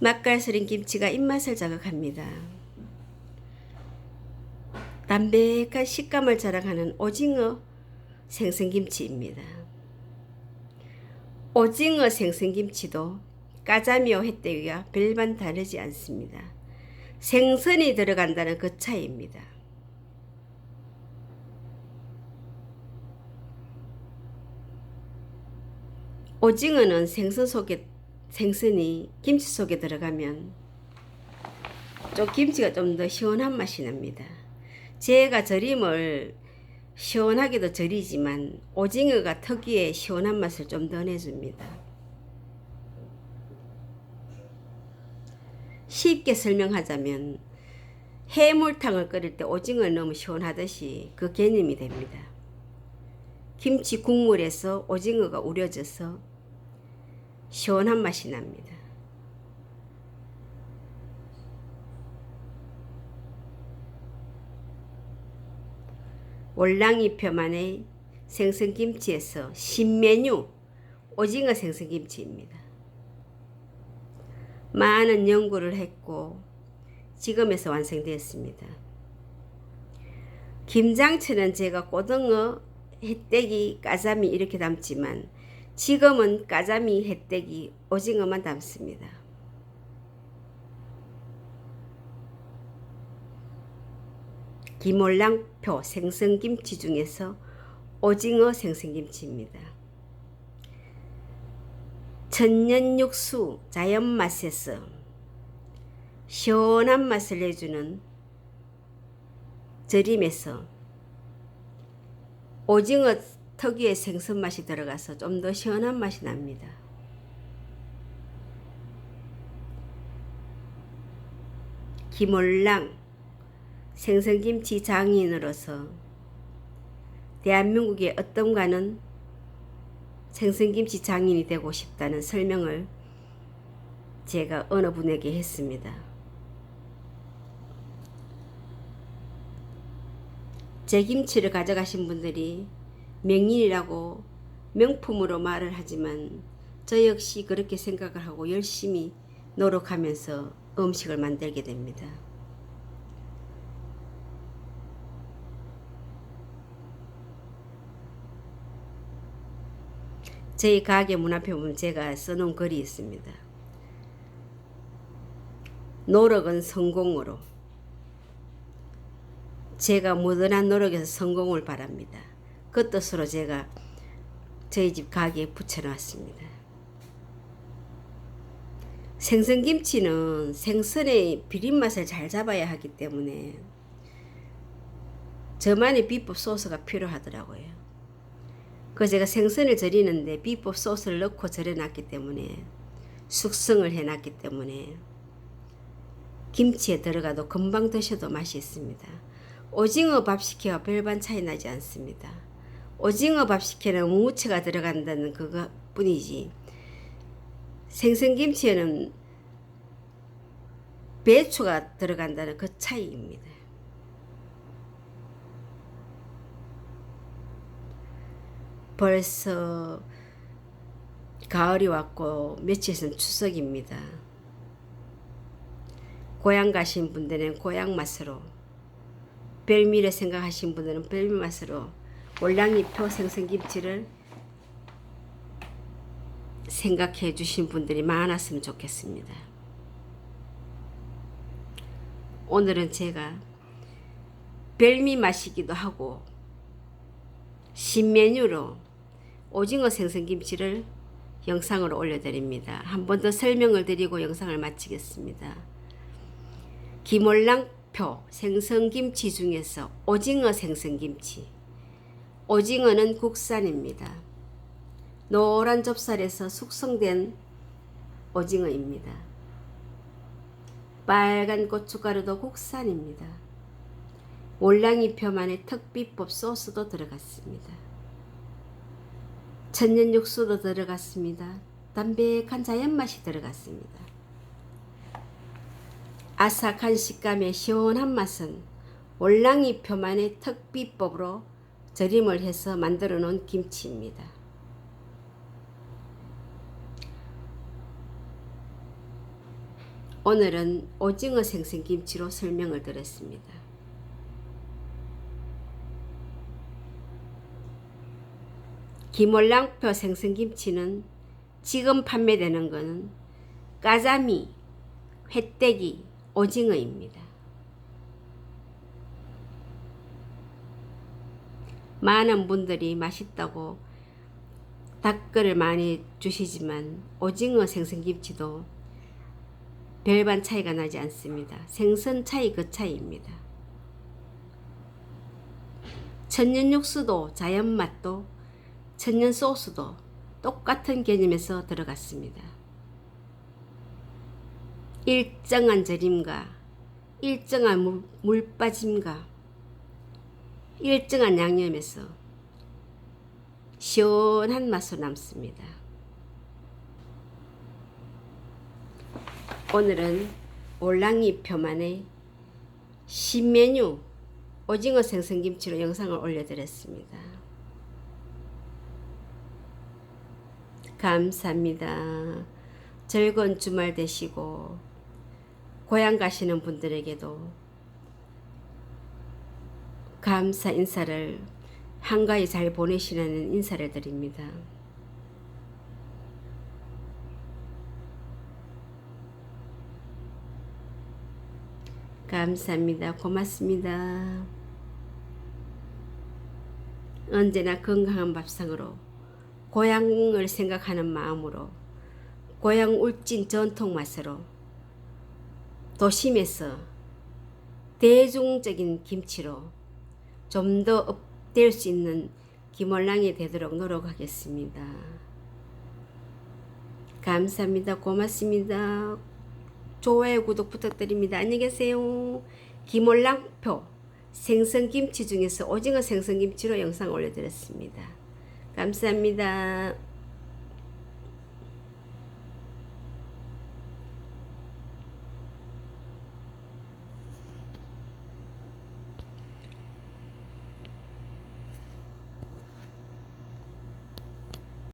맛깔스린 김치가 입맛을 자극합니다. 담백한 식감을 자랑하는 오징어 생선김치입니다. 오징어 생선김치도 까자미와 횟대기가 별반 다르지 않습니다. 생선이 들어간다는 그 차이입니다. 오징어는 생선 속에 생선이 김치 속에 들어가면 좀 김치가 좀 더 시원한 맛이 납니다. 제가 절임을 시원하게도 절이지만 오징어가 특유의 시원한 맛을 좀 더 내줍니다. 쉽게 설명하자면 해물탕을 끓일 때 오징어를 넣으면 시원하듯이 그 개념이 됩니다. 김치 국물에서 오징어가 우려져서 시원한 맛이 납니다. 월랑이 표만의 생선김치에서 신메뉴 오징어 생선김치입니다. 많은 연구를 했고 지금에서 완성되었습니다. 김장철은 제가 고등어, 햇대기, 까자미 이렇게 담지만 지금은 까자미, 햇대기, 오징어만 담습니다. 김올랑표 생선김치 중에서 오징어 생선김치입니다. 천년 육수 자연 맛에서 시원한 맛을 내주는 절임에서 오징어 특유의 생선 맛이 들어가서 좀 더 시원한 맛이 납니다. 김올랑 생선김치 장인으로서 대한민국의 어떤가는 생선김치 장인이 되고 싶다는 설명을 제가 어느 분에게 했습니다. 제 김치를 가져가신 분들이 명인이라고 명품으로 말을 하지만 저 역시 그렇게 생각을 하고 열심히 노력하면서 음식을 만들게 됩니다. 저희 가게 문 앞에 보면 제가 써놓은 글이 있습니다. 노력은 성공으로. 제가 무던한 노력에서 성공을 바랍니다. 그 뜻으로 제가 저희 집 가게에 붙여놨습니다. 생선김치는 생선의 비린맛을 잘 잡아야 하기 때문에 저만의 비법 소스가 필요하더라고요. 그 제가 생선을 절이는데 비법 소스를 넣고 절여놨기 때문에 숙성을 해놨기 때문에 김치에 들어가도 금방 드셔도 맛이 있습니다. 오징어 밥식혜와 별반 차이 나지 않습니다. 오징어 밥식혜는 무채가 들어간다는 그것뿐이지 생선김치에는 배추가 들어간다는 그 차이입니다. 벌써 가을이 왔고 며칠 있으면 추석입니다. 고향 가신 분들은 고향 맛으로 별미를 생각하신 분들은 별미 맛으로 월랑이표 생선김치를 생각해 주신 분들이 많았으면 좋겠습니다. 오늘은 제가 별미 맛이기도 하고 신메뉴로 오징어 생선김치를 영상으로 올려드립니다. 한 번 더 설명을 드리고 영상을 마치겠습니다. 김올랑표 생선김치 중에서 오징어 생선김치. 오징어는 국산입니다. 노란 좁쌀에서 숙성된 오징어입니다. 빨간 고춧가루도 국산입니다. 올랑이 표만의 특비법 소스도 들어갔습니다. 천년 육수도 들어갔습니다. 담백한 자연 맛이 들어갔습니다. 아삭한 식감의 시원한 맛은 올랑이 표만의 특비법으로 절임을 해서 만들어 놓은 김치입니다. 오늘은 오징어 생선김치로 설명을 드렸습니다. 김월랑표 생선김치는 지금 판매되는 것은 까자미, 회떼기, 오징어입니다. 많은 분들이 맛있다고 댓글을 많이 주시지만 오징어 생선김치도 별반 차이가 나지 않습니다. 생선 차이 그 차이입니다. 천연 육수도 자연 맛도 천연 소스도 똑같은 개념에서 들어갔습니다. 일정한 절임과 일정한 물, 물 빠짐과 일정한 양념에서 시원한 맛으로 남습니다. 오늘은 올랑이 표만의 신메뉴 오징어 생선김치로 영상을 올려드렸습니다. 감사합니다. 즐거운 주말 되시고 고향 가시는 분들에게도 감사 인사를 한가히 잘 보내시라는 인사를 드립니다. 감사합니다. 고맙습니다. 언제나 건강한 밥상으로 고향을 생각하는 마음으로 고향 울진 전통 맛으로 도심에서 대중적인 김치로 좀 더 업될 수 있는 김월랑이 되도록 노력하겠습니다. 감사합니다. 고맙습니다. 좋아요, 구독 부탁드립니다. 안녕히 계세요. 김월랑표 생선김치 중에서 오징어 생선김치로 영상 올려드렸습니다. 감사합니다.